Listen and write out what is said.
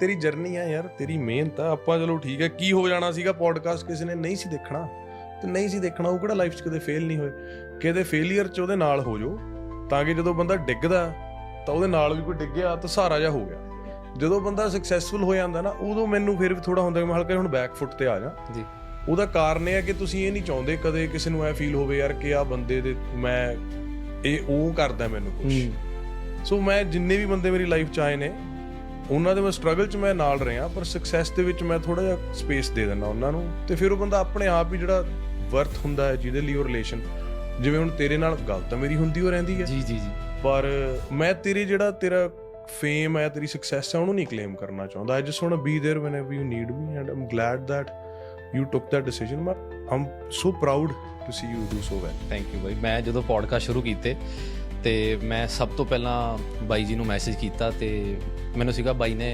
ਤੇਰੀ ਜਰਨੀ ਆ ਯਾਰ ਤੇਰੀ ਮਿਹਨਤ ਆ। ਆਪਾਂ ਚਲੋ ਠੀਕ ਹੈ ਕੀ ਹੋ ਜਾਣਾ ਸੀਗਾ ਪੋਡਕਾਸਟ ਕਿਸੇ ਨੇ ਨਹੀਂ ਸੀ ਦੇਖਣਾ ਤੇ ਨਹੀਂ ਸੀ ਦੇਖਣਾ ਉਹ ਕਿਹੜਾ ਲਾਈਫ 'ਚ ਕਦੇ ਫੇਲ ਨਹੀਂ ਹੋਏ। ਕਿਤੇ ਫੇਲਿਅਰ 'ਚ ਉਹਦੇ ਨਾਲ ਹੋ ਜਾਓ ਤਾਂ ਕਿ ਜਦੋਂ ਬੰਦਾ ਡਿੱਗਦਾ ਤਾਂ ਉਹਦੇ ਨਾਲ ਵੀ ਕੋਈ ਡਿੱਗਿਆ ਤਾਂ ਸਹਾਰਾ ਜਾ ਹੋ ਗਿਆ। ਜਦੋਂ ਬੰਦਾ ਸਕਸੈਸਫੁਲ ਹੋ ਜਾਂਦਾ ਨਾ ਉਦੋਂ ਮੈਨੂੰ ਫਿਰ ਵੀ ਥੋੜਾ ਹੁੰਦਾ ਕਿ ਮੈਂ ਹਲਕਾ ਹੁਣ ਬੈਕ ਫੁੱਟ ਤੇ ਆ ਜਾ। ਜੀ। ਉਹਦਾ ਕਾਰਨ ਇਹ ਹੈ ਕਿ ਤੁਸੀਂ ਇਹ ਨਹੀਂ ਚਾਹੁੰਦੇ ਕਦੇ ਕਿਸੇ ਨੂੰ ਐ ਫੀਲ ਹੋਵੇ ਯਾਰ ਕਿ ਆ ਬੰਦੇ ਦੇ ਮੈਂ ਇਹ ਉਹ ਕਰਦਾ ਮੈਨੂੰ ਕੁਝ ਸੋ ਮੈਂ ਜਿੰਨੇ ਵੀ ਬੰਦੇ ਮੇਰੀ ਲਾਈਫ ਚ ਆਏ ਨੇ ਉਹਨਾਂ ਦੇ ਮੈਂ ਸਟਰਗਲ ਚ ਮੈਂ ਨਾਲ ਰਿਹਾ ਪਰ ਸਕਸੈਸ ਦੇ ਵਿੱਚ ਮੈਂ ਥੋੜਾ ਜਿਹਾ ਸਪੇਸ ਦੇ ਦਿੰਦਾ ਉਹਨਾਂ ਨੂੰ ਤੇ ਫਿਰ ਉਹ ਬੰਦਾ ਆਪਣੇ ਆਪ ਹੀ ਜਿਹੜਾ ਵਰਥ ਹੁੰਦਾ ਹੈ ਜਿਹਦੇ ਲਈ ਉਹ ਰਿਲੇਸ਼ਨ ਜਿਵੇਂ ਹੁਣ ਤੇਰੇ ਨਾਲ ਗੱਲ ਤਾਂ ਮੇਰੀ ਹੁੰਦੀ ਹੋ ਰਹਿੰਦੀ ਹੈ ਜੀ ਜੀ ਜੀ ਪਰ ਮੈਂ ਤੇਰੇ ਜਿਹੜਾ ਤੇਰਾ ਫੇਮ ਹੈ ਤੇਰੀ ਸਕਸੈਸ ਹੈ ਉਹਨੂੰ ਨਹੀਂ ਕਲੇਮ ਕਰਨਾ ਚਾਹੁੰਦਾ I just want to be there whenever you need me and i'm glad that you took that decision ਮੈਂ i'm so proud to see you do so well thank you ਬਾਈ ਮੈਂ ਜਦੋਂ podcast ਸ਼ੁਰੂ ਕੀਤੇ ਤੇ ਮੈਂ ਸਭ ਤੋਂ ਪਹਿਲਾਂ ਬਾਈ ਜੀ ਨੂੰ ਮੈਸੇਜ ਕੀਤਾ ਤੇ ਮੈਨੂੰ ਸੀਗਾ ਬਾਈ ਨੇ